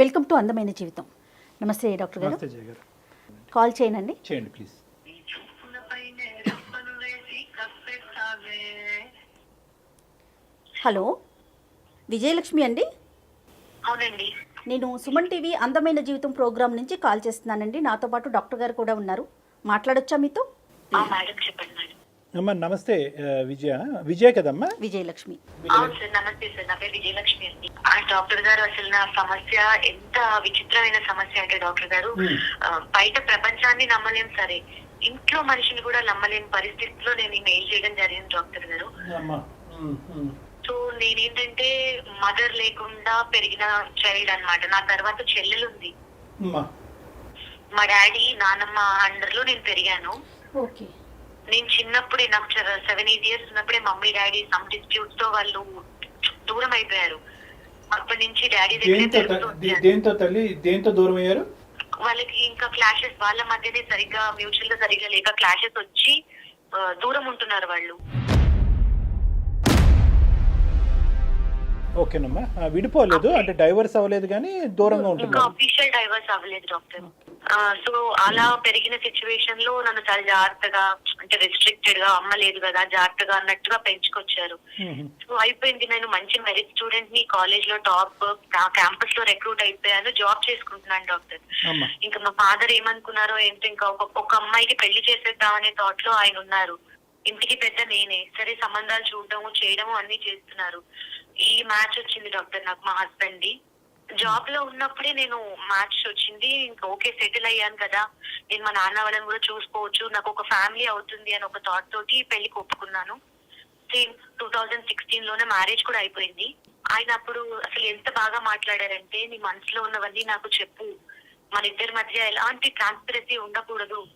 Welcome to అందమైన జీవితం. నమస్తే డాక్టర్ గారు. కాల్ చేయనండి చేయండి ప్లీజ్. హలో విజయలక్ష్మి అండి? అవునండి. నేను సుమన్ టీవీ అందమైన జీవితం ప్రోగ్రామ్ నుంచి కాల్ చేస్తున్నానండి. నాతో పాటు డాక్టర్ గారు కూడా ఉన్నారు. మాట్లాడొచ్చా మీతో? చెప్పండి అమ్మా నమస్తే విజయ విజయ కదమ్మా విజయలక్ష్మి అవును సార్ నమస్తే సార్ నా పేరు విజయలక్ష్మి అండి ఆ డాక్టర్ గారు అసలు నా సమస్య ఎంత విచిత్రమైన సమస్య అంటే డాక్టర్ గారు. ఆ, బయట ప్రపంచాన్ని నమ్మలేం సరే ఇంట్లో మనిషిని కూడా నమ్మలేని పరిస్థితిలో నేను మెయిల్ చేయడం జరిగింది డాక్టర్ గారు అమ్మా ఉమ్, ఉమ్. సో నేనేంటంటే మదర్ లేకుండా పెరిగిన చైల్డ్ అన్నమాట నా తర్వాత చెల్లెలు ఉంది అమ్మా మా డాడీ నానమ్మ అండర్లో నేను పెరిగాను ఓకే నేను చిన్నప్పుడే నాకు సెవెన్ ఎయిట్ ఇయర్స్ ఉన్నప్పుడే మమ్మీ డాడీ సమ్ డిస్ప్యూట్స్తో వాళ్ళు దూరం అయిపోయారు అప్పటి నుంచి డాడీ దగ్గర దేంతో తల్లి? దేంతో దూరం అయ్యారు వాళ్ళకి ఇంకా క్లాషెస్ వాళ్ళ మధ్యనే సరిగ్గా మ్యూచువల్గా సరిగ్గా లేక క్లాషెస్ వచ్చి దూరం ఉంటున్నారు వాళ్ళు. ఓకేనమ్మా. విడిపోలేదు. అంటే డైవర్స్ అవ్వలేదు కానీ దూరంగా ఉంటున్నారు. అఫీషియల్ డైవర్స్ అవ్వలేదు డాక్టర్. సో అలా పెరిగిన సిచ్యువేషన్లో నన్ను చాలా జాగ్రత్తగా అంటే రెస్ట్రిక్టెడ్గా అమ్మ లేదు కదా జాగ్రత్తగా అన్నట్టుగా పెంచుకొచ్చారు. సో అయిపోయింది నేను మంచి మెరిట్ స్టూడెంట్ని కాలేజ్లో టాప్ క్యాంపస్లో రిక్రూట్ అయిపోయాను జాబ్ చేసుకుంటున్నాను డాక్టర్. ఇంకా మా ఫాదర్ ఏమనుకున్నారో ఏంటో ఇంకా ఒక అమ్మాయికి పెళ్ళి చేసేద్దామనే థాట్లో ఆయన ఉన్నారు. ఇంటికి పెద్ద నేనే. సరే సంబంధాలు చూడటము చేయడము అన్ని చేస్తున్నారు. ఈ మ్యాచ్ వచ్చింది డాక్టర్ నాకు మా హస్బెండ్ ది. జాబ్లో ఉన్నప్పుడే నేను మ్యాచ్ వచ్చింది. ఇంకా ఓకే సెటిల్ అయ్యాను కదా. నేను మా నాన్న వాళ్ళని కూడా చూసుకోవచ్చు. నాకు ఒక ఫ్యామిలీ అవుతుంది అని ఒక థాట్ తోటి పెళ్ళి ఒప్పుకున్నాను సేమ్ టూ థౌజండ్ సిక్స్టీన్లోనే మ్యారేజ్ కూడా అయిపోయింది. ఆయన అప్పుడు అసలు ఎంత బాగా మాట్లాడారంటే నీ మనసులో ఉన్నవన్నీ నాకు చెప్పు. మన ఇద్దరి మధ్య ఎలాంటి ట్రాన్స్పరెన్సీ ఉండకూడదు.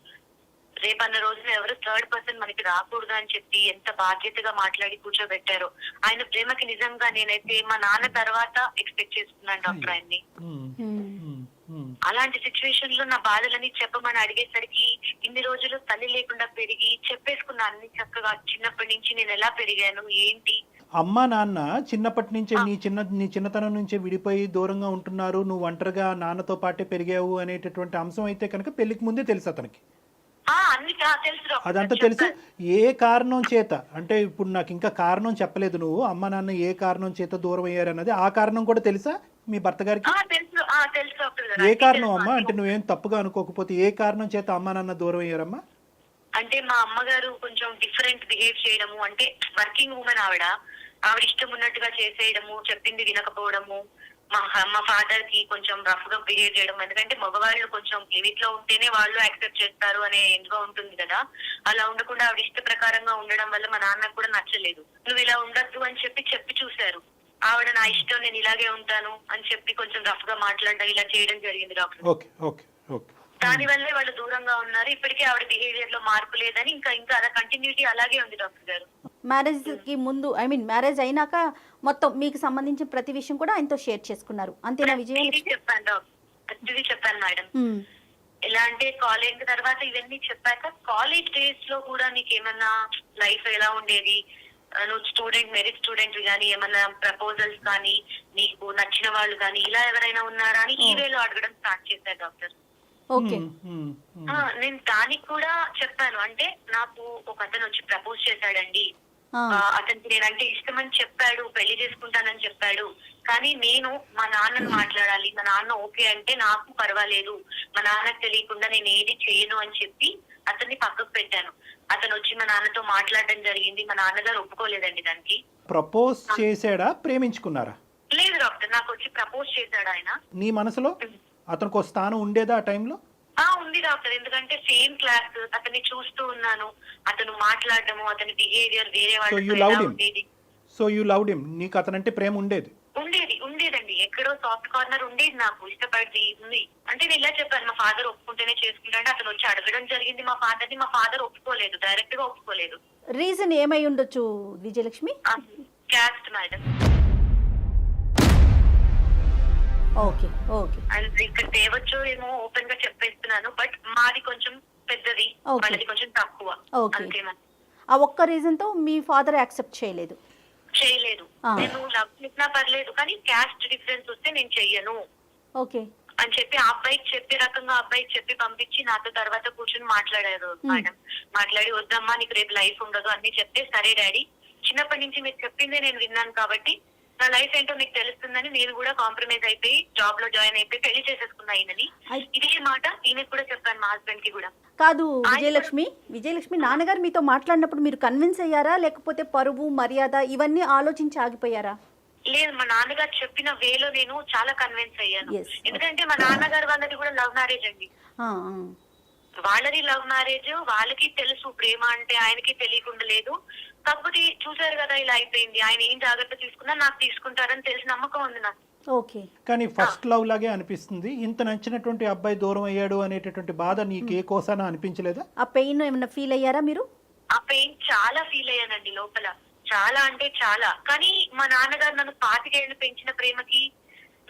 రేపన్న రోజున ఎవరు థర్డ్ పర్సన్ మనకి రాకూడదు అని చెప్పి ఎంత బాధ్యతగా మాట్లాడి కూర్చోబెట్టారో. ఆయన ప్రేమకి నిజంగా నేనైతే మా నాన్న తర్వాత ఎక్స్పెక్ట్ చేస్తున్నాను డాక్టర్ ఆయన్ని. ఉమ్, మ్మ్. ఉమ్, ఉమ్. అలాంటి సిచ్యువేషన్లో నా బాధలని చెప్పమని అడిగేసరికి ఇన్ని రోజులు తల్లి లేకుండా పెరిగి చెప్పేసుకున్నా అన్ని చక్కగా చిన్నప్పటి నుంచి నేను ఎలా పెరిగాను ఏంటి? అమ్మా నాన్న చిన్నప్పటి నుంచే నీ చిన్న నీ చిన్నతనం నుంచే విడిపోయి దూరంగా ఉంటున్నారు నువ్వు ఒంటరిగా నాన్నతో పాటే పెరిగావు అనేటటువంటి అంశం అయితే కనుక పెళ్ళికి ముందే తెలుసు అతనికి. అదంతా. తెలుసు. ఏ కారణం చేత? అంటే ఇప్పుడు నాకు ఇంకా కారణం చెప్పలేదు నువ్వు. అమ్మ నాన్న ఏ కారణం చేత దూరం అయ్యారు అన్నది ఆ కారణం కూడా తెలుసా మీ భర్త గారికి. ఏ కారణం. అమ్మా? అంటే నువ్వేం తప్పుగా అనుకోకపోతే ఏ కారణం చేత అమ్మ నాన్న దూరం అయ్యారమ్మా? అంటే మా అమ్మగారు కొంచెం డిఫరెంట్ బిహేవ్ చేయడము అంటే వర్కింగ్ ఉమెన్ ఆవిడ. ఆవిడ ఇష్టం ఉన్నట్టుగా చేసేయడము చెప్పింది వినకపోవడము. మా మా ఫాదర్కి కొంచెం రఫ్గా బిహేవ్ చేయడం ఎందుకంటే మగవాళ్ళు కొంచెం లిమిట్లో ఉంటేనే వాళ్ళు యాక్సెప్ట్ చేస్తారు అనే ఎందుగా ఉంటుంది కదా. అలా ఉండకుండా ఆవిడ ఇష్ట ప్రకారంగా ఉండడం వల్ల మా నాన్నకు కూడా నచ్చలేదు. నువ్వు ఇలా ఉండద్దు అని చెప్పి చెప్పి చూశారు. ఆవిడ నా ఇష్టం నేను ఇలాగే ఉంటాను అని చెప్పి కొంచెం రఫ్గా మాట్లాడడం ఇలా చేయడం జరిగింది డాక్టర్. Okay okay okay. దాని వల్లే వాళ్ళు దూరంగా ఉన్నారు. ఇప్పటికే ఆవిడ బిహేవియర్లో మార్పు లేదని ఇంకా ఇంకా అలా కంటిన్యూటీ అలాగే ఉంది డాక్టర్ గారు. మ్యారేజ్కి ముందు ఐ మీన్ మ్యారేజ్ అయినాక మొత్తం మీకు సంబంధించిన ప్రతి విషయం కూడా ఆయనతో షేర్ చేసుకున్నారు. అంతేనా విజయలక్ష్మి చెప్పాను డాక్టర్. ఇది చెప్పాను మేడం. ఎలా అంటే కాలేజ్ తర్వాత ఇవన్నీ చెప్పాక కాలేజ్ డేస్లో కూడా నీకు ఏమన్నా లైఫ్ ఎలా ఉండేది? నువ్వు స్టూడెంట్ మెరిట్ స్టూడెంట్ కానీ ఏమన్నా ప్రపోజల్స్ కానీ నీకు నచ్చిన వాళ్ళు కానీ ఇలా ఎవరైనా ఉన్నారా అని ఈ వేలో అడగడం స్టార్ట్ చేశారు డాక్టర్. నేను దానికి కూడా చెప్పాను. అంటే నాకు ఒక అతను వచ్చి ప్రపోజ్ చేశాడండి. అతనికి నేనంటే ఇష్టమని చెప్పాడు పెళ్ళి చేసుకుంటానని చెప్పాడు. కానీ నేను మా నాన్నను మాట్లాడాలి. మా నాన్న ఓకే అంటే నాకు పర్వాలేదు. మా నాన్నకు తెలియకుండా నేను ఏది చేయను అని చెప్పి అతన్ని పక్కకు పెట్టాను. అతను వచ్చి మా నాన్నతో మాట్లాడడం జరిగింది. మా నాన్నగారు ఒప్పుకోలేదండి దానికి. ప్రపోజ్ చేశాడా? ప్రేమించుకున్నారా? లేదు డాక్టర్ నాకు వచ్చి ప్రపోజ్ చేశాడు ఆయన. నీ మనసులో? అతనికి ఒక స్థానం ఉండేదా ఆ టైంలో? ఆ ఉంది డాక్టర్. ఎందుకంటే సేమ్ క్లాస్ అతన్ని చూస్తూ ఉన్నాను. అతను మాట్లాడటము అతని బిహేవియర్ వేరే him? ఉండేది? సో యూ లవ్డ్ హిమ్ నీకు అతనంటే ప్రేమ ఉండేది? ఉండేది ఉండేదండి. ఎక్కడో సాఫ్ట్ కార్నర్ ఉండేది నాకు. ఇష్టపడి ఉంది. అంటే నేను ఇలా చెప్పాను మా ఫాదర్ ఒప్పుకుంటేనే చేసుకుంటాను అతను వచ్చి అడగడం జరిగింది మా ఫాదర్ని మా ఫాదర్ ఒప్పుకోలేదు డైరెక్ట్గా ఒప్పుకోలేదు. రీజన్ ఏమై ఉండొచ్చు Vijayalakshmi? Caste madam okay okay. And ఇక్కడ తేవచ్చు ఏమో ఓపెన్గా చెప్పేస్తున్నాను బట్ మాది కొంచెం పెద్దది. వాళ్ళది కొంచెం తక్కువ. ఆ ఒక్క రీజన్తో మీ ఫాదర్ యాక్సెప్ట్ చేయలేదు? చేయలేదు. నేను లవ్ చేసినా పర్లేదు కానీ క్యాస్ట్ డిఫరెన్స్ వస్తే నేను చెయ్యను. ఓకే. అని చెప్పి ఆ అబ్బాయికి చెప్పే రకంగా అబ్బాయికి చెప్పి పంపించి నాతో తర్వాత కూర్చొని మాట్లాడారు మేడం. మాట్లాడి వద్దమ్మా నీకు రేపు లైఫ్ ఉండదు అన్ని చెప్తే సరే డాడీ. చిన్నప్పటి నుంచి మీరు చెప్పిందే నేను విన్నాను కాబట్టి నా లైఫ్ ఏంటో మీకు తెలుస్తుందని నేను కూడా కాంప్రమైజ్ అయిపోయి జాబ్లో జాయిన్ అయిపోయి పెళ్ళి చేసేసుకున్నా ఈయనని అయ్- ఇదే మాట ఈయనకి కూడా చెప్పాను మా హస్బెండ్కి కూడా. కాదు విజయలక్ష్మి విజయలక్ష్మి నాన్నగారు మీతో మాట్లాడినప్పుడు మీరు కన్విన్స్ అయ్యారా? లేకపోతే పరువు మర్యాద ఇవన్నీ ఆలోచించి ఆగిపోయారా? లేదు మా నాన్నగారు చెప్పిన వేలో నేను చాలా కన్విన్స్ అయ్యాను. ఎందుకంటే మా నాన్నగారు వాళ్ళది కూడా లవ్ మ్యారేజ్ అండి. వాళ్ళది లవ్ మ్యారేజ్ వాళ్ళకి తెలుసు ప్రేమ అంటే ఆయనకి తెలియకుండా లేదు. కాకపోతే చూసారు కదా ఇలా అయిపోయింది ఆయన ఏం జాగ్రత్త తీసుకున్నా నాకు తీసుకుంటారని తెలిసి నమ్మకం ఉంది నాకు. ఓకే. కానీ ఫస్ట్ లవ్ లాగే అనిపిస్తుంది. ఇంత నచ్చినటువంటి అబ్బాయి దూరం అయ్యాడు అనేటటువంటి బాధ నీకు ఏ కోసాన అనిపించలేదా? ఆ పెయిన్ ఏమైనా ఫీల్ అయ్యారా మీరు? ఆ పెయిన్ చాలా ఫీల్ అయ్యానండి లోపల. చాలా అంటే చాలా. కానీ మా నాన్నగారు నన్ను పాతికేళ్ళు పెంచిన ప్రేమకి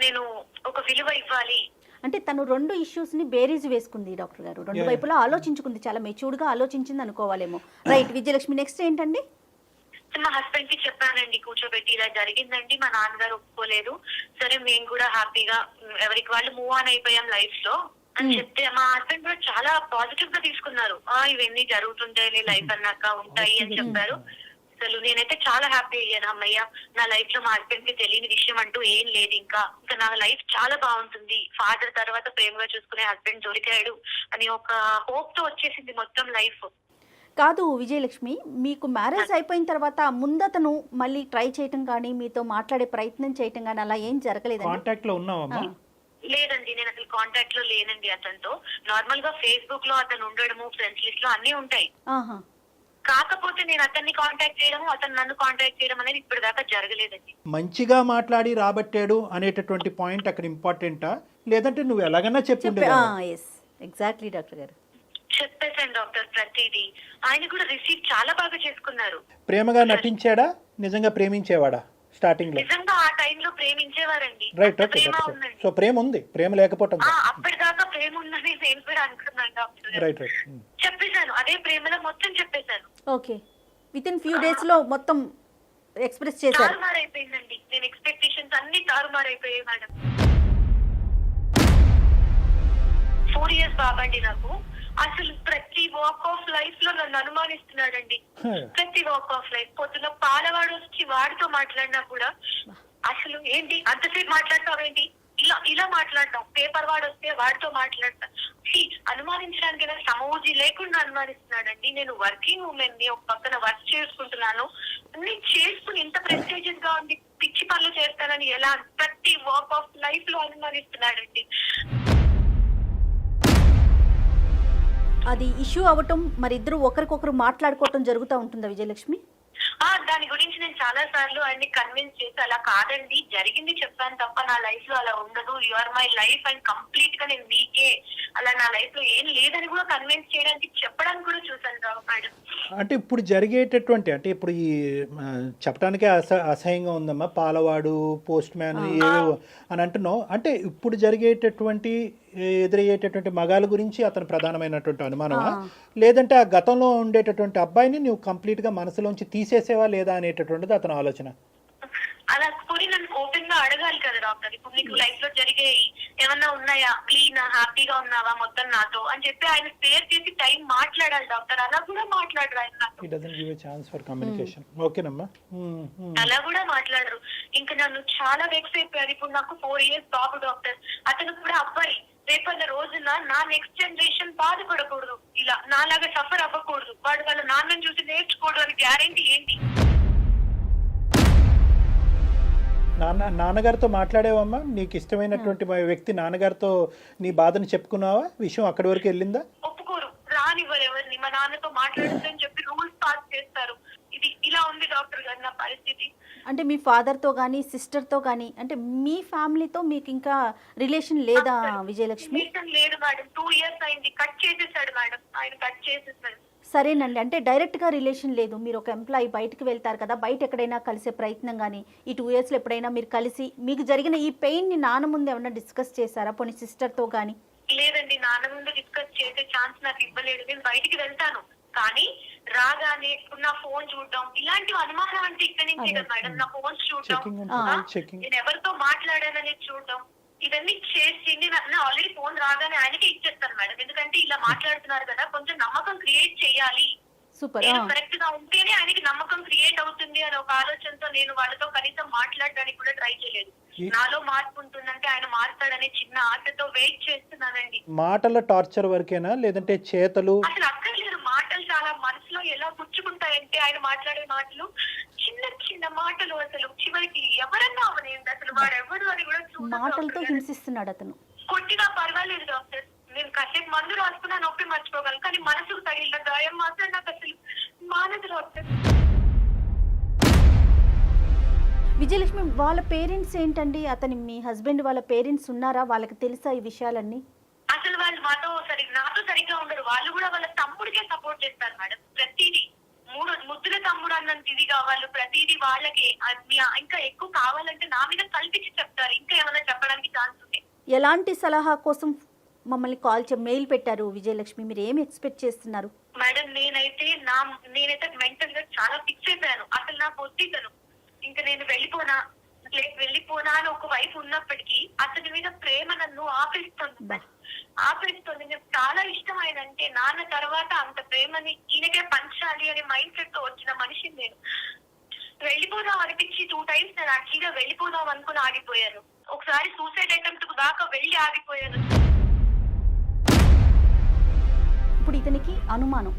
నేను ఒక విలువ ఇవ్వాలి. అంటే తను రెండు ఇష్యూస్ని బేరీజ్ వేసుకుంది డాక్టర్ గారు. రెండు. వైపులా ఆలోచించుకుంది చాలా మెచ్యూర్డ్గా ఆలోచించింది అనుకోవాలేమో. రైట్ విజయలక్ష్మి నెక్స్ట్ ఏంటండి? మా హస్బెండ్కి చెప్పానండి కూర్చోబెట్టి ఇలా జరిగిందండి మా నాన్నగారు ఒప్పుకోలేదు. సరే మేము కూడా హ్యాపీగా ఎవరికి వాళ్ళు మూవ్ ఆన్ అయిపోయాం లైఫ్లో. అని చెప్తే మా హస్బెండ్ కూడా చాలా పాజిటివ్గా తీసుకున్నారు. ఆ ఇవన్నీ జరుగుతుంటాయి నీ లైఫ్ అన్నాక ఉంటాయి అని చెప్పారు. అసలు నేనైతే చాలా హ్యాపీ అయ్యాను అమ్మయ్య. నా లైఫ్లో మా హస్బెండ్కి తెలియని విషయం అంటూ ఏం లేదు ఇంకా. ఇంకా నా లైఫ్ చాలా బాగుంటుంది. ఫాదర్ తర్వాత ప్రేమగా చూసుకునే హస్బెండ్ దొరికాడు అని ఒక హోప్తో వచ్చేసింది మొత్తం లైఫ్ కాదు విజయలక్ష్మి మీకు మ్యారేజ్ అయిపోయిన తర్వాత ముందతను మళ్ళీ ట్రై చేయటం కానీ మీతో మాట్లాడే ప్రయత్నం చేయటం కానీ అలా ఏం జరగలేదండి? కాంటాక్ట్లో ఉన్నావమ్మా లేదండి నేను అసలు కాంటాక్ట్లో లేనండి అతనితో. నార్మల్గా ఫేస్బుక్లో అతను ఉండడము ఫ్రెండ్స్ లిస్ట్లో అన్ని ఉంటాయి. ఆహా. కాకపోతే నేను అతన్ని కాంటాక్ట్ చేయడము అతను నన్ను కాంటాక్ట్ చేయడం అనేది ఇప్పుడు దాకా జరగలేదండి. మంచిగా మాట్లాడి రాబట్టాడు అనేటటువంటి పాయింట్ అక్కడ ఇంపార్టెంటా లేదంటే నువ్వు ఎలాగన్నా చెప్పి ఎగ్జాక్ట్లీ డాక్టర్ గారు. చెప్పేశాను డాక్టర్ ప్రతిదీ. ఆయన కూడా రిసీవ్ చాలా బాగా చేసుకున్నారు. ప్రేమగా నటించాడా? నిజంగా ప్రేమించేవాడా? స్టార్టింగ్లో. నిజంగా ఆ టైంలో ప్రేమించేవారండి. రైట్ ఓకే సో ప్రేమ ఉంది. ప్రేమ లేకపోవటం ఆ, అప్పటిదాకా ప్రేమ ఉందని నేను కూడా అనుకున్నాను. రైట్ రైట్ చెప్పేశాను. అదే ప్రేమలో మొత్తం చెప్పేశాను. ఓకే విత్ ఇన్ ఫ్యూ డేస్లో మొత్తం ఎక్స్ప్రెస్ చేశారు. తారుమారు అయిపోయిందండి నేను ఎక్స్పెక్టేషన్స్ అన్ని తారుమారు అయిపోయాయి మేడం. ఫోర్ ఇయర్స్ బాబండి నాకు. అసలు ప్రతి వాక్ ఆఫ్ లైఫ్లో నన్ను అనుమానిస్తున్నాడండి. ప్రతి వాక్ ఆఫ్ లైఫ్ పొద్దున పాలవాడు వచ్చి వాడితో మాట్లాడినా కూడా అసలు ఏంటి? అంతసేపు మాట్లాడతావేంటి? ఇలా ఇలా మాట్లాడతాం పేపర్ వాడు వస్తే వాడితో మాట్లాడతాం. అనుమానించడానికి నాకు సమూజీ లేకుండా అనుమానిస్తున్నాడండి. నేను వర్కింగ్ ఉమెన్ని ఒక పక్కన వర్క్ చేసుకుంటున్నాను. నేను చేసుకుని ఇంత ప్రెస్టేజియస్గా ఉంది పిచ్చి పనులు చేస్తానని ఎలా ప్రతి వాక్ ఆఫ్ లైఫ్లో అనుమానిస్తున్నాడండి. అది ఇష్యూ అవ్వటం మరి ఇద్దరు ఒకరికొకరు మాట్లాడుకోవటం జరుగుతూ ఉంటుందా విజయలక్ష్మి? ఆ దాని గురించి నేను చాలా సార్లు ఆయన్ని కన్విన్స్ చేసి అలా కాదండి. జరిగింది చెప్పాను తప్ప నా లైఫ్లో అలా ఉండదు. You are my life and కంప్లీట్గా నేను మీకే. అలా నా లైఫ్లో ఏం లేదని కూడా కన్విన్స్ చేయడానికి చెప్పడానికి కూడా చూసాను రావు మేడం. అంటే ఇప్పుడు జరిగేటటువంటి అంటే ఇప్పుడు ఈ చెప్పడానికే అస అసహ్యంగా ఉందమ్మా. పాలవాడు పోస్ట్ మ్యాన్ ఏవేవో అని అంటున్నావు. అంటే ఇప్పుడు జరిగేటటువంటి ఎదురయ్యేటటువంటి మగాల గురించి అతను ప్రధానమైనటువంటి అనుమానమా? లేదంటే ఆ గతంలో ఉండేటటువంటి అబ్బాయిని నువ్వు కంప్లీట్గా మనసులోంచి తీసేసేవా లేదా అనేటటువంటిది అతని ఆలోచన? అలా పోనీ నన్ను ఓపెన్గా అడగాలి కదా డాక్టర్. ఇప్పుడు నీకు లైఫ్లో జరిగే ఏమన్నా ఉన్నాయా? క్లీన్ హ్యాపీగా ఉన్నావా మొత్తం నాతో? అని చెప్పి ఆయన స్పేర్ చేసి టైం మాట్లాడాలి డాక్టర్. అలా కూడా మాట్లాడరు ఆయన ఛాన్స్ ఫర్ కమ్యూనికేషన్ ఓకేనమ్మా. ఉమ్, ఉమ్. అలా కూడా మాట్లాడరు. ఇంకా నన్ను చాలా వెక్స్ అయిపోయారు. ఇప్పుడు నాకు ఫోర్ ఇయర్స్ బాబు డాక్టర్. అతను కూడా అబ్బాయి. రేపన్న రోజున నా నెక్స్ట్ జనరేషన్ బాధపడకూడదు ఇలా నాలాగా సఫర్ అవ్వకూడదు. వాడు వాళ్ళ నాన్నని చూసి నేర్చుకోవడం అని గ్యారంటీ ఏంటి? నాన్న నాన్నగారితో మాట్లాడేవమ్మా? నీకు ఇష్టమైనటువంటి మా వ్యక్తి నాన్నగారితో నీ బాధను చెప్పుకున్నావా? విషయం అక్కడి వరకు వెళ్ళిందా? ఒప్పుకోరు. రానివ్వరు ఎవరిని. మా నాన్నతో మాట్లాడొద్దని చెప్పి రూల్స్ పాస్ చేస్తారు. ఇది ఇలా ఉంది డాక్టర్ గారు నా పరిస్థితి. అంటే మీ ఫాదర్తో కానీ సిస్టర్తో కానీ అంటే మీ ఫ్యామిలీతో మీకు ఇంకా రిలేషన్ లేదా విజయలక్ష్మి? లేదు మేడం టూ ఇయర్స్ అయింది. కట్ చేసేసాడు మేడం ఆయన కట్ చేసేసాడు. సరేనండి. అంటే డైరెక్ట్గా రిలేషన్ లేదు. మీరు ఒక ఎంప్లాయీ బయటకు వెళ్తారు కదా బయట ఎక్కడైనా కలిసే ప్రయత్నం కానీ ఈ టూ ఇయర్స్లో ఎప్పుడైనా మీరు కలిసి మీకు జరిగిన ఈ పెయిన్ని నాన్న ముందు ఏమైనా డిస్కస్ చేశారా? పోనీ సిస్టర్తో కానీ లేదండి. నాన్న ముందు డిస్కస్ చేసే ఛాన్స్ నాకు ఇవ్వలేదు. నేను బయటికి వెళ్తాను. కానీ రాగానే నా ఫోన్ చూడడం ఇలాంటి అనుమానం అంటే ఇక్కడి నుంచే కదా మేడం నా ఫోన్స్ చూడడం. నేను ఎవరితో మాట్లాడాననేది చూడడం. ఇవన్నీ చేసి నేను ఆల్రెడీ ఫోన్ రాగానే ఆయనకే ఇచ్చేస్తాను మేడం. ఎందుకంటే ఇలా మాట్లాడుతున్నారు కదా కొంచెం నమ్మకం క్రియేట్ చేయాలి. సూపర్ కరెక్ట్గా ఉంటేనే ఆయనకి నమ్మకం క్రియేట్ అవుతుంది అనే ఒక ఆలోచనతో నేను వాళ్ళతో కనీసం మాట్లాడడానికి కూడా ట్రై చేయలేదు. నాలో మార్పు ఉంటుందంటే ఆయన మారుతాడనే చిన్న ఆశతో వెయిట్ చేస్తున్నానండి. మాటల టార్చర్ వరకేనా? లేదంటే చేతలు? అసలు అక్కర్లేదు మాటలు చాలా మనసులో ఎలా గుచ్చుకుంటాయంటే ఆయన మాట్లాడే మాటలు చిన్న చిన్న మాటలు అసలు. చివరికి ఎవరన్నా అవనేది అసలు వాడు ఎవరు అని కూడా మాటలతో. హింసిస్తున్నాడు అతను. కొట్టినా పర్వాలేదు డాక్టర్. నేను కాసేపు మందు రాసుకున్నా నొప్పి మర్చిపోగలను కానీ మనసుకు తగిలిన గాయం మాత్రం నాకు అసలు మానదు డాక్టర్. విజయలక్ష్మి వాళ్ళ పేరెంట్స్ ఏంటండి? అతని మీ హస్బెండ్ వాళ్ళ పేరెంట్స్ ఉన్నారా? వాళ్ళకి తెలుసా ఈ విషయాలన్నీ? అసలు వాళ్ళు మాతో సరి నాతో సరిగ్గా ఉండరు. వాళ్ళు కూడా వాళ్ళ తమ్ముడికే సపోర్ట్ చేస్తారు మేడం. ప్రతిదీ. మూడు ముద్దుల తమ్ముడు అన్నంత ఇదిగా వాళ్ళు ప్రతిదీ వాళ్ళకి ఇంకా ఎక్కువ కావాలంటే నా మీద కల్పించి చెప్తారు. ఇంకా ఏమైనా చెప్పడానికి ఛాన్స్ ఉంది ఎలాంటి సలహా కోసం మమ్మల్ని కాల్ చే మెయిల్ పెట్టారు విజయలక్ష్మి? మీరు ఏమి ఎక్స్పెక్ట్ చేస్తున్నారు? మేడం నేనైతే నా నేనైతే మెంటల్గా చాలా ఫిక్స్ అయిపోయాను. అసలు నాకు వద్దితను ఇంకా నేను వెళ్ళిపోనా? లైక్ వెళ్ళిపోనా అని ఒక వైపు ఉన్నప్పటికీ అతని మీద ప్రేమ నన్ను ఆపేస్తుంది. ఆపేస్తుంది. నాకు చాలా ఇష్టం ఆయన అంటే నాన్న తర్వాత అంత ప్రేమని ఈయనకే పంచాలి అనే మైండ్ సెట్తో వచ్చిన మనిషిని నేను. వెళ్ళిపోదాం అనిపించి టూ టైమ్స్ నేను యాక్చువల్గా వెళ్ళిపోదాం అనుకుని ఆగిపోయాను. ఒకసారి సూసైడ్ అటెంప్ట్కు దాకా వెళ్ళి ఆగిపోయాను. ఇప్పుడు ఇతనికి అనుమానం.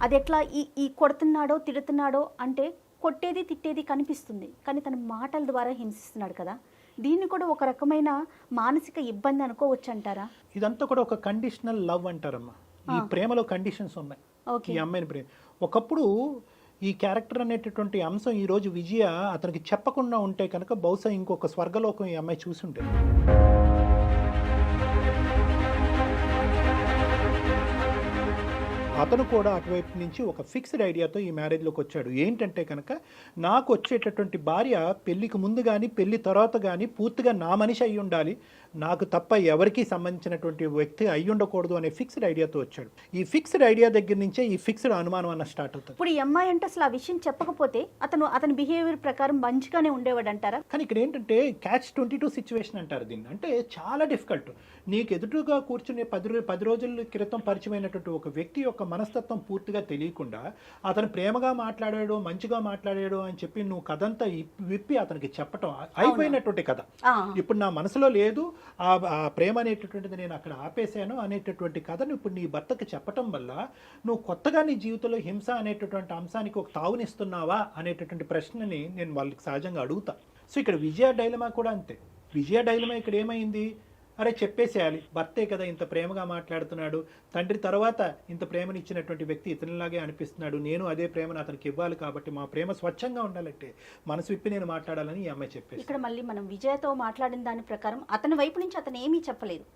అది ఎట్లా ఈ ఈ కొడుతున్నాడో తిడుతున్నాడో అంటే కొట్టేది తిట్టేది కనిపిస్తుంది. కానీ తన మాటల ద్వారా హింసిస్తున్నాడు కదా. దీన్ని కూడా ఒక రకమైన మానసిక ఇబ్బంది అనుకోవచ్చు అంటారా ఇదంతా కూడా ఒక కండిషనల్ లవ్ అంటారమ్మా. ఈ ప్రేమలో కండిషన్స్ ఉన్నాయి. ఈ అమ్మాయిని ప్రేమ ఒకప్పుడు ఈ క్యారెక్టర్ అనేటటువంటి అంశం ఈ రోజు విజయ అతనికి చెప్పకుండా ఉంటే కనుక బహుశా ఇంకొక స్వర్గలోకం ఈ అమ్మాయి చూసి అతను కూడా అటువైపు నుంచి ఒక ఫిక్స్డ్ ఐడియాతో ఈ మ్యారేజ్లోకి వచ్చాడు. ఏంటంటే కనుక నాకు వచ్చేటటువంటి భార్య పెళ్ళికి ముందు కానీ పెళ్ళి తర్వాత కానీ పూర్తిగా నా మనిషి అయి ఉండాలి. నాకు తప్ప ఎవరికీ సంబంధించినటువంటి వ్యక్తి అయి ఉండకూడదు అనే ఫిక్స్డ్ ఐడియాతో వచ్చాడు. ఈ ఫిక్స్డ్ ఐడియా దగ్గర నుంచే ఈ ఫిక్స్డ్ అనుమానం అన్న స్టార్ట్ అవుతుంది. ఇప్పుడు ఈ అమ్మాయి అంటే అసలు ఆ విషయం చెప్పకపోతే అతను అతని బిహేవియర్ ప్రకారం మంచిగానే ఉండేవాడు అంటారా? కానీ ఇక్కడ ఏంటంటే క్యాచ్ ట్వంటీ టూ సిచ్యువేషన్ అంటారు దీన్ని. అంటే చాలా డిఫికల్ట్ నీకు ఎదురుగా కూర్చునే పది పది రోజుల క్రితం పరిచయమైనటువంటి ఒక వ్యక్తి యొక్క మనస్తత్వం పూర్తిగా తెలియకుండా అతను ప్రేమగా మాట్లాడాడు మంచిగా మాట్లాడాడు అని చెప్పి నువ్వు కథంతా ఇప్- విప్పి అతనికి చెప్పటం అయిపోయినటువంటి కథ. ఇప్పుడు నా మనసులో లేదు ఆ ఆ ప్రేమ అనేటటువంటిది నేను అక్కడ ఆపేశాను అనేటటువంటి కథను ఇప్పుడు నీ భర్తకి చెప్పటం వల్ల నువ్వు కొత్తగా నీ జీవితంలో హింస అనేటటువంటి అంశానికి ఒక తావునిస్తున్నావా అనేటటువంటి ప్రశ్నని నేను వాళ్ళకి సహజంగా అడుగుతా. సో ఇక్కడ విజయ డైలమా కూడా అంతే. విజయ డైలమా ఇక్కడ ఏమైంది? అరే చెప్పేసేయాలి. భర్తే కదా ఇంత ప్రేమగా మాట్లాడుతున్నాడు. తండ్రి తర్వాత ఇంత ప్రేమనిచ్చినటువంటి వ్యక్తి ఇతనిలాగే అనిపిస్తున్నాడు. నేను అదే ప్రేమను అతనికి ఇవ్వాలి కాబట్టి మా ప్రేమ స్వచ్ఛంగా ఉండాలంటే మనసు విప్పి నేను మాట్లాడాలని ఈ అమ్మాయి చెప్పేసి ఇక్కడ మళ్ళీ మనం విజయతో మాట్లాడిన దాని ప్రకారం అతని వైపు నుంచి అతను ఏమీ చెప్పలేదు.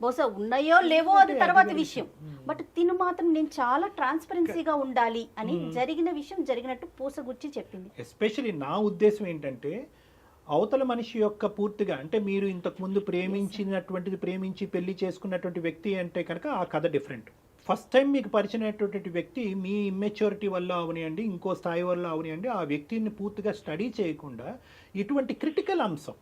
బహుశా ఉన్నాయో లేవో అది తర్వాత విషయం. బట్ తిను మాత్రం నేను చాలా ట్రాన్స్పరెన్సీగా ఉండాలి అని జరిగిన విషయం జరిగినట్టు పూసగుచ్చి చెప్పింది. ఎస్పెషలీ నా ఉద్దేశం ఏంటంటే అవతల మనిషి యొక్క పూర్తిగా అంటే మీరు ఇంతకు ముందు ప్రేమించినటువంటిది ప్రేమించి పెళ్ళి చేసుకున్నటువంటి వ్యక్తి అంటే కనుక ఆ కథ డిఫరెంట్ ఫస్ట్ టైం మీకు పరిచయమైనటువంటి వ్యక్తి మీ ఇమ్మెచ్యూరిటీ వల్ల అవనియండి ఇంకో స్థాయి వల్ల అవనియండి ఆ వ్యక్తిని పూర్తిగా స్టడీ చేయకుండా ఇటువంటి క్రిటికల్ అంశం.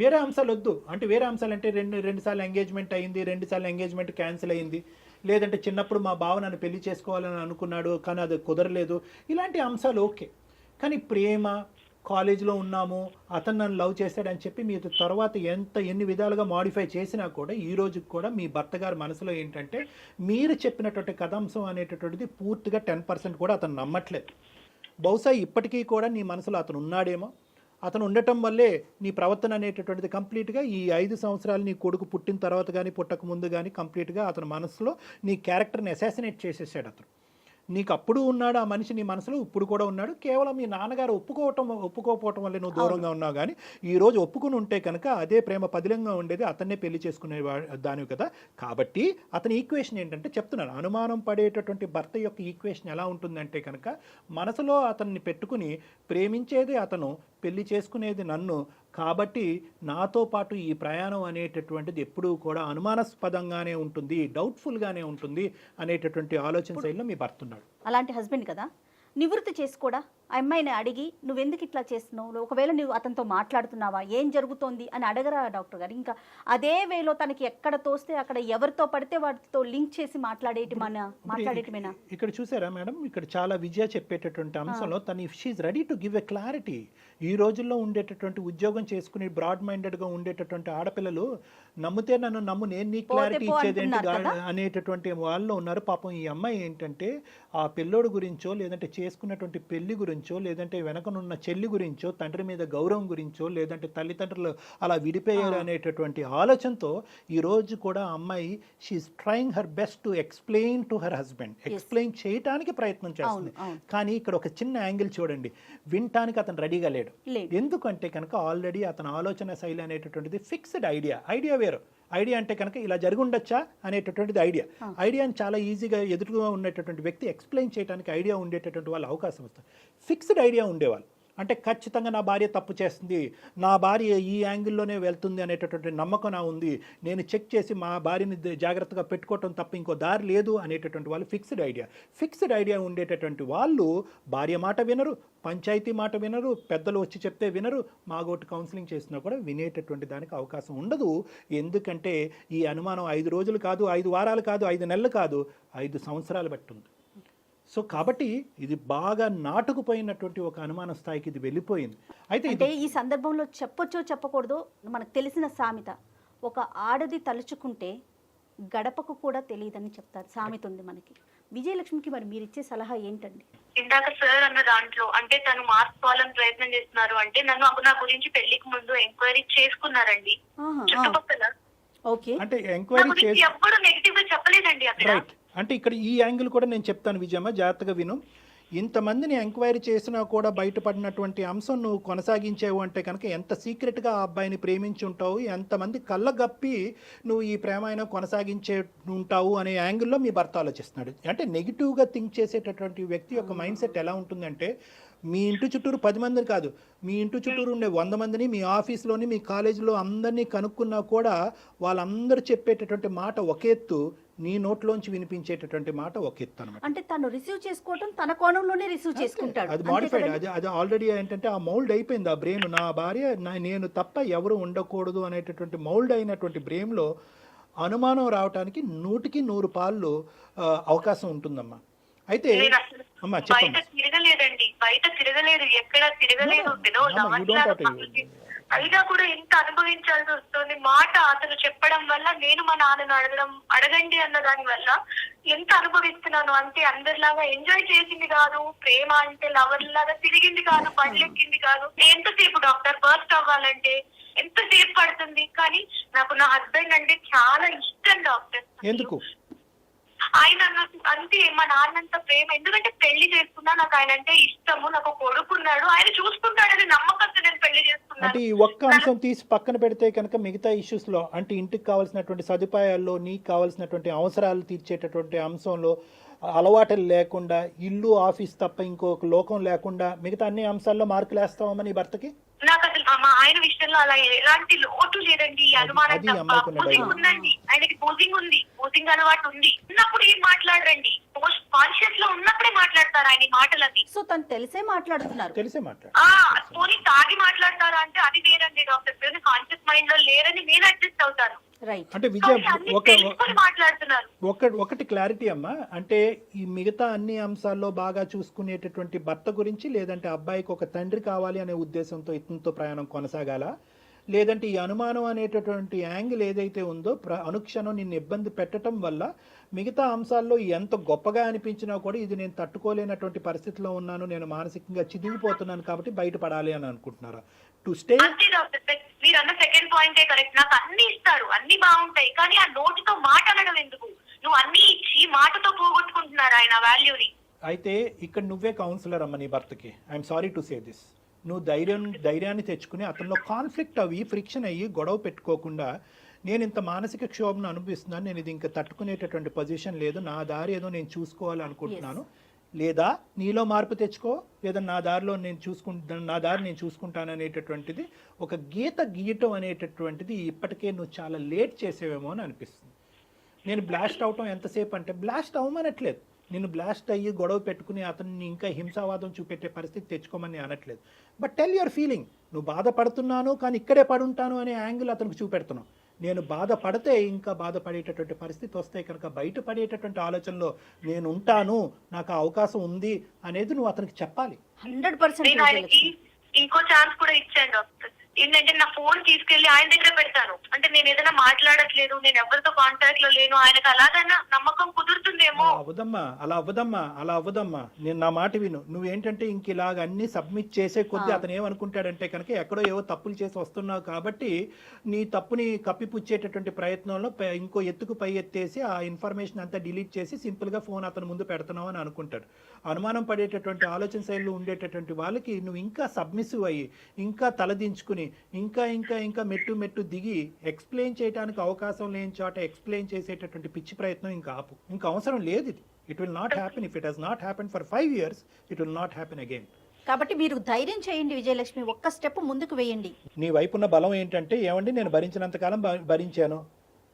వేరే అంశాలు వద్దు. అంటే వేరే అంశాలు అంటే రెండు రెండు సార్లు ఎంగేజ్మెంట్ అయింది రెండు సార్లు ఎంగేజ్మెంట్ క్యాన్సిల్ అయింది. లేదంటే చిన్నప్పుడు మా బావ నన్ను పెళ్ళి చేసుకోవాలని అనుకున్నాడు కానీ అది కుదరలేదు. ఇలాంటి అంశాలు ఓకే కానీ ప్రేమ కాలేజీలో ఉన్నాము అతను నన్ను లవ్ చేశాడని చెప్పి మీరు తర్వాత ఎంత ఎన్ని విధాలుగా మాడిఫై చేసినా కూడా ఈ రోజుకి కూడా మీ భర్త గారి మనసులో ఏంటంటే మీరు చెప్పినటువంటి కథాంశం అనేటటువంటిది పూర్తిగా టెన్ పర్సెంట్ కూడా అతను నమ్మట్లేదు. బహుశా ఇప్పటికీ కూడా నీ మనసులో అతను ఉన్నాడేమో. అతను ఉండటం వల్లే నీ ప్రవర్తన అనేటటువంటిది కంప్లీట్గా ఈ ఐదు సంవత్సరాలు నీ కొడుకు పుట్టిన తర్వాత కానీ పుట్టక ముందు కానీ కంప్లీట్గా అతని మనసులో నీ క్యారెక్టర్ని అసాసినేట్ చేసేసాడు అతను. నీకు అప్పుడు ఉన్నాడు ఆ మనిషి నీ మనసులో ఇప్పుడు కూడా ఉన్నాడు. కేవలం మీ నాన్నగారు ఒప్పుకోవటం ఒప్పుకోకపోవటం వల్ల నువ్వు దూరంగా ఉన్నావు కానీ ఈ రోజు ఒప్పుకుని ఉంటే కనుక అదే ప్రేమ పదిలంగా ఉండేది అతన్నే పెళ్ళి చేసుకునే దానివి కదా. కాబట్టి అతని ఈక్వేషన్ ఏంటంటే చెప్తున్నాను అనుమానం పడేటటువంటి భర్త యొక్క ఈక్వేషన్ ఎలా ఉంటుందంటే కనుక మనసులో అతన్ని పెట్టుకుని ప్రేమించేది అతను పెళ్ళి చేసుకునేది నన్ను కాబట్టి నాతో పాటు ఈ ప్రయాణం అనేటటువంటిది ఎప్పుడూ కూడా అనుమానాస్పదంగానే ఉంటుంది డౌట్ఫుల్గానే ఉంటుంది అనేటటువంటి ఆలోచన శైలిలో మీ భర్త ఉన్నాడు అలాంటి హస్బెండ్ కదా? నివృత్తి చేసుకోడా ఆ అమ్మాయిని అడిగి నువ్వెందుకు ఇట్లా చేస్తున్నావు? నువ్వు ఒకవేళ నువ్వు అతనితో మాట్లాడుతున్నావా? ఏం జరుగుతోంది? అని అడగరా డాక్టర్ గారు. ఇంకా అదే వేలో తనకి ఎక్కడ తోస్తే అక్కడ ఎవరితో పడితే వాటితో లింక్ చేసి మాట్లాడేటి మన మాట్లాడేటిమేనా? ఇక్కడ చూసారా మేడం? ఇక్కడ చాలా విజయ చెప్పేటటువంటి అంశంలో తను if she ready to give a clarity ఈ రోజుల్లో ఉండేటటువంటి ఉద్యోగం చేసుకుని బ్రాడ్ మైండెడ్గా ఉండేటటువంటి ఆడపిల్లలు నమ్మితే నన్ను నమ్ము నేను నీ క్లారిటీ పో ఇచ్చేది ఏంటి? అంటున్నారు గా- అనేటటువంటి వాళ్ళు ఉన్నారు. పాపం ఈ అమ్మాయి ఏంటంటే ఆ పిల్లోడు గురించో లేదంటే చేసుకున్నటువంటి పెళ్ళి గురించో లేదంటే వెనకనున్న చెల్లి గురించో తండ్రి మీద గౌరవం గురించో లేదంటే తల్లిదండ్రులు అలా విడిపోయారు అనేటటువంటి ఆలోచనతో ఈ రోజు కూడా అమ్మాయి she trying her best to explain to her husband explain చేయటానికి ప్రయత్నం చేస్తుంది. కానీ ఇక్కడ ఒక చిన్న యాంగిల్ చూడండి. వినటానికి అతను రెడీగా లేడు. లేడు. ఎందుకంటే కనుక ఆల్రెడీ అతని ఆలోచన శైలి అనేటటువంటిది ఫిక్స్డ్ ఐడియా ఐడియా వేరు. ఐడియా అంటే కనుక ఇలా జరిగి ఉండొచ్చా అనేటటువంటిది ఐడియా ఐడియాని చాలా ఈజీగా ఎదురుగా ఉండేటటువంటి వ్యక్తి ఎక్స్ప్లెయిన్ చేయడానికి ఐడియా ఉండేటటువంటి వాళ్ళు అవకాశం వస్తుంది. ఫిక్స్డ్ ఐడియా ఉండేవాళ్ళు. అంటే ఖచ్చితంగా నా భార్య తప్పు చేస్తుంది. నా భార్య ఈ యాంగిల్లోనే వెళ్తుంది అనేటటువంటి నమ్మకం నా ఉంది. నేను చెక్ చేసి మా భార్యని జాగ్రత్తగా పెట్టుకోవటం తప్ప ఇంకో దారి లేదు అనేటటువంటి వాళ్ళు ఫిక్స్డ్ ఐడియా. ఫిక్స్డ్ ఐడియా ఉండేటటువంటి వాళ్ళు భార్య మాట వినరు పంచాయతీ మాట వినరు పెద్దలు వచ్చి చెప్తే వినరు మాగోటి కౌన్సిలింగ్ చేసినా కూడా వినేటటువంటి దానికి అవకాశం ఉండదు. ఎందుకంటే ఈ అనుమానం ఐదు రోజులు కాదు ఐదు వారాలు కాదు ఐదు నెలలు కాదు ఐదు సంవత్సరాలు బట్టి ఉంది సో కాబట్టి ఇది బాగా నాటుకుపోయినటువంటి ఒక అనుమాన స్థాయికి ఇది వెళ్ళిపోయింది. అయితే అంటే ఈ సందర్భంలో చెప్పొచ్చో చెప్పకూడదో మనకు తెలిసిన సామెత. ఒక ఆడది తలుచుకుంటే గడపకు కూడా తెలియదని చెప్తారు. సామెత ఉంది మనకి. విజయలక్ష్మికి మరి మీరు ఇచ్చే సలహా ఏంటండి? ఇందాక సార్ అన్న దాంట్లో అంటే తను మార్చుకోవాలని ప్రయత్నం చేస్తున్నారు అంటే నన్ను అప్పుడు నా గురించి పెళ్ళికి ముందు ఎంక్వైరీ చేసుకున్నారండి. చుట్టుపక్కల. ఓకే. అంటే ఎంక్వైరీ ఎవ్వరు నెగిటివ్గా చెప్పలేదండి అక్కడ. అంటే ఇక్కడ ఈ యాంగిల్ కూడా నేను చెప్తాను విజయమ్మ జాగ్రత్తగా విను. ఇంతమందిని ఎంక్వైరీ చేసినా కూడా బయటపడినటువంటి అంశం నువ్వు కొనసాగించావు అంటే కనుక ఎంత సీక్రెట్గా ఆ అబ్బాయిని ప్రేమించి ఉంటావు ఎంతమంది కళ్ళ గప్పి నువ్వు ఈ ప్రేమాయణం కొనసాగించే ఉంటావు అనే యాంగిల్లో మీ భర్త ఆలోచిస్తున్నాడు. అంటే నెగిటివ్గా థింక్ చేసేటటువంటి వ్యక్తి యొక్క మైండ్ సెట్ ఎలా ఉంటుందంటే మీ ఇంటి చుట్టూరు పది మందిని కాదు మీ ఇంటి చుట్టూరు ఉండే వంద మందిని మీ ఆఫీస్లోని మీ కాలేజీలో అందరినీ కనుక్కున్నా కూడా వాళ్ళందరూ చెప్పేటటువంటి మాట ఒక ఎత్తు నీ నోట్లోంచి వినిపించేటటువంటి మాట ఒక ఎత్తు అనమాట అంటే తను రిసీవ్ చేసుకోవటం తన కోణంలోనే రిసీవ్ చేసుకుంటాడు. అది మాడిఫైడ్? అది అది ఆల్రెడీ ఏంటంటే ఆ మౌల్డ్ అయిపోయింది ఆ బ్రెయిన్ నా భార్య నేను తప్ప ఎవరు ఉండకూడదు అనేటటువంటి మౌల్డ్ అయినటువంటి బ్రెయిన్లో అనుమానం రావడానికి నూటికి నూరు పాళ్ళు అవకాశం ఉంటుందమ్మా. అయితే అమ్మా తిరగలేదండి. బయట తిరగలేదు. ఎక్కడ తిరగలేదు. అయినా కూడా ఎంత అనుభవించాల్సి వస్తుంది. మాట అతను చెప్పడం వల్ల నేను మా నాన్నను అడగడం అడగండి అన్న దాని వల్ల ఎంత అనుభవిస్తున్నాను అంటే అందరిలాగా ఎంజాయ్ చేసింది కాదు. ప్రేమ అంటే లవర్ లాగా తిరిగింది కాదు బండ్లెక్కింది కాదు. ఎంతసేపు డాక్టర్ బర్స్ట్ అవ్వాలంటే ఎంతసేపు పడుతుంది? కానీ నాకు నా హస్బెండ్ అంటే చాలా ఇష్టం డాక్టర్. ఎందుకు? ఆయన అంతే మా నాన్నంత ప్రేమ. ఎందుకంటే పెళ్ళి చేసుకున్నా నాకు ఆయన అంటే ఇష్టము నాకు కొడుకున్నాడు ఆయన చూసుకుంటాడని నమ్మకంతో నేను పెళ్ళి అంటే చేసుకున్నాను ఈ ఒక్క అంశం తీసి పక్కన పెడితే కనుక మిగతా ఇష్యూస్లో అంటే ఇంటికి కావాల్సినటువంటి సదుపాయాల్లో నీకు కావాల్సినటువంటి అవసరాలు తీర్చేటటువంటి అంశంలో అలవాటులు లేకుండా ఇల్లు ఆఫీస్ తప్ప ఇంకొక లోకం లేకుండా మిగతా అన్ని అంశాల్లో మార్కులు వేస్తావమ్మా నీ భర్తకి? నాకు మా ఆయన విషయంలో అలా ఎలాంటి లోటు లేదండి అనుమానం తప్ప. పూజింగ్. ఉందండి. ఆయనకి పూజింగ్ ఉంది. పూజింగ్ అలవాటు ఉంది. ఉన్నప్పుడు ఏం మాట్లాడరండి? పోస్ట్ కాన్షియస్లో ఉన్నప్పుడే మాట్లాడతారు ఆయన ఈ మాటలది సో తను తెలిసే మాట్లాడుతున్నారు. తెలిసే మాట్లాడు. ఆ పోనీ తాగి మాట్లాడతారా అంటే అది వేరండి డాక్టర్. కాన్షియస్ మైండ్లో లేరని నేను అడ్జస్ట్ అవుతాను రైట్. అంటే విజయ్ ఒక ఒక ఒకటి క్లారిటీ అమ్మా. అంటే ఈ మిగతా అన్ని అంశాల్లో బాగా చూసుకునేటటువంటి భర్త గురించి లేదంటే అబ్బాయికి ఒక తండ్రి కావాలి అనే ఉద్దేశంతో ఇతనితో ప్రయాణం కొనసాగాల? లేదంటే ఈ అనుమానం అనేటటువంటి యాంగిల్ ఏదైతే ఉందో ప్ర అనుక్షణం నిన్ను ఇబ్బంది పెట్టడం వల్ల మిగతా అంశాల్లో ఎంత గొప్పగా అనిపించినా కూడా ఇది నేను తట్టుకోలేనటువంటి పరిస్థితిలో ఉన్నాను. నేను మానసికంగా చిదిగిపోతున్నాను కాబట్టి బయటపడాలి అని అనుకుంటున్నారా? టు స్టే మీరు అన్న సెకండ్ పాయింటే కరెక్ట్ నాకు అన్ని ఇస్తారు. అన్ని బాగుంటాయి. కానీ ఆ నోటితో మాట అనడం ఎందుకు? నువ్వు అన్ని ఇచ్చి మాటతో పోగొట్టుకుంటున్నారు ఆయన వాల్యూని. అయితే ఇక్కడ నువ్వే కౌన్సిలర్ అమ్మ నీ భర్తకి. I'm sorry to say this నువ్వు ధైర్యం ధైర్యాన్ని తెచ్చుకుని అతనిలో కాన్ఫ్లిక్ట్ అవి ఫ్రిక్షన్ అయ్యి గొడవ పెట్టుకోకుండా నేను ఇంత మానసిక క్షోభను అనుభవిస్తున్నాను నేను ఇది ఇంకా తట్టుకునేటటువంటి పొజిషన్ లేదు నా దారి ఏదో నేను చూసుకోవాలి అనుకుంటున్నాను లేదా నీలో మార్పు తెచ్చుకో లేదా నా దారిలో నేను చూసుకుంటాను నా దారి నేను చూసుకుంటాను అనేటటువంటిది ఒక గీత గీయటం అనేటటువంటిది ఇప్పటికే నువ్వు చాలా లేట్ చేసేవేమో అని అనిపిస్తుంది. నేను బ్లాస్ట్ అవటం ఎంతసేపు అంటే బ్లాస్ట్ అవ్వమనట్లేదు. నిన్ను బ్లాస్ట్ అయ్యి గొడవ పెట్టుకుని అతన్ని ఇంకా హింసావాదం చూపెట్టే పరిస్థితి తెచ్చుకోమని అనట్లేదు. బట్ టెల్ యువర్ ఫీలింగ్ నువ్వు బాధపడుతున్నాను కానీ ఇక్కడే పడుంటాను అనే యాంగిల్ అతనికి చూపెడుతున్నావు. నేను బాధపడితే ఇంకా బాధపడేటటువంటి పరిస్థితి వస్తే కనుక బయటపడేటటువంటి ఆలోచనలో నేను ఉంటాను నాకు ఆ అవకాశం ఉంది అనేది నువ్వు అతనికి చెప్పాలి. హండ్రెడ్ పర్సెంట్ ఇంకో ఛాన్స్ కూడా ఇచ్చాను డాక్టర్. ఏంటంటే నా ఫోన్ తీసుకెళ్ళి ఆయన దగ్గర పెడతాను. అంటే నేను ఏదైనా మాట్లాడట్లేదు నేను ఎవరితో కాంటాక్ట్లో లేను ఆయనకు అలాగైనా నమ్మకం కుదురుతుందేమో. అలా అవ్వదమ్మా అలా అవ్వదమ్మా అలా అవ్వదమ్మా. నేను నా మాట విను. నువ్వేంటంటే ఇంక ఇలాగ అన్ని సబ్మిట్ చేసే కొద్దీ. అతను ఏమనుకుంటాడంటే కనుక ఎక్కడో ఏవో తప్పులు చేసి వస్తున్నావు కాబట్టి నీ తప్పుని కప్పిపుచ్చేటటువంటి ప్రయత్నంలో ఇంకో ఎత్తుకు పై ఎత్తేసి ఆ ఇన్ఫర్మేషన్ అంతా డిలీట్ చేసి సింపుల్గా ఫోన్ అతని ముందు పెడుతున్నావు అని అనుకుంటాడు. అనుమానం పడేటటువంటి ఆలోచన శైలిలో ఉండేటటువంటి వాళ్ళకి నువ్వు ఇంకా సబ్మిసివ్ అయ్యి ఇంకా తలదించుకుని ఇంకా ఇంకా ఇంకా మెట్టు మెట్టు దిగి ఎక్స్ప్లెయిన్ చేయడానికి అవకాశం లేని చోట ఎక్స్ప్లెయిన్ చేసేటటువంటి పిచ్చి ప్రయత్నం ఇంకా ఆపు. ఇంకా అవసరం లేదు ఇది. It will not happen if it has not happen for five years it will not happen again కాబట్టి మీరు ధైర్యం చేయండి విజయలక్ష్మి. ఒక్క స్టెప్ ముందుకు వేయండి. నీ వైపు ఉన్న బలం ఏంటంటే ఏమండి నేను భరించినంతకాలం భ- భరించాను.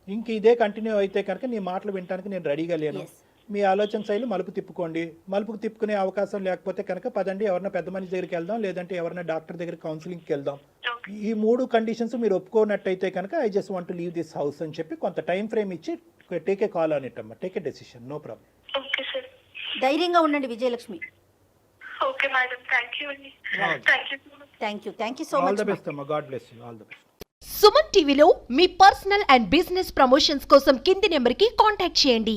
ఇంక ఇదే కంటిన్యూ అయితే కనుక నీ మాటలు వినడానికి నేను రెడీగా లేను. మీ ఆలోచన శైలి మలుపు తిప్పుకోండి. మలుపుకు తిప్పుకునే అవకాశం లేకపోతే కనుక పదండి ఎవరైనా పెద్ద మనిషి దగ్గరికి వెళ్దాం లేదంటే ఎవరైనా డాక్టర్ దగ్గర కౌన్సిలింగ్కి వెళ్దాం. ఈ మూడు కండిషన్స్ మీరు ఒప్పుకోనట్టయితే కనుక I just want leave this house అని చెప్పి కొంత టైం ఫ్రేమ్ ఇచ్చి టేక్ ఏ కాల్ అని అమ్మా. Take a decision no problem ధైర్యంగా ఉండండి Vijayalakshmi. Okay madam. Thank you అండి. Thank you thank you thank you so all much the best అమ్మా. God bless you all the best Suman టీవీలో మీ personal and business promotions కోసం కింది నెంబర్కి contact చేయండి.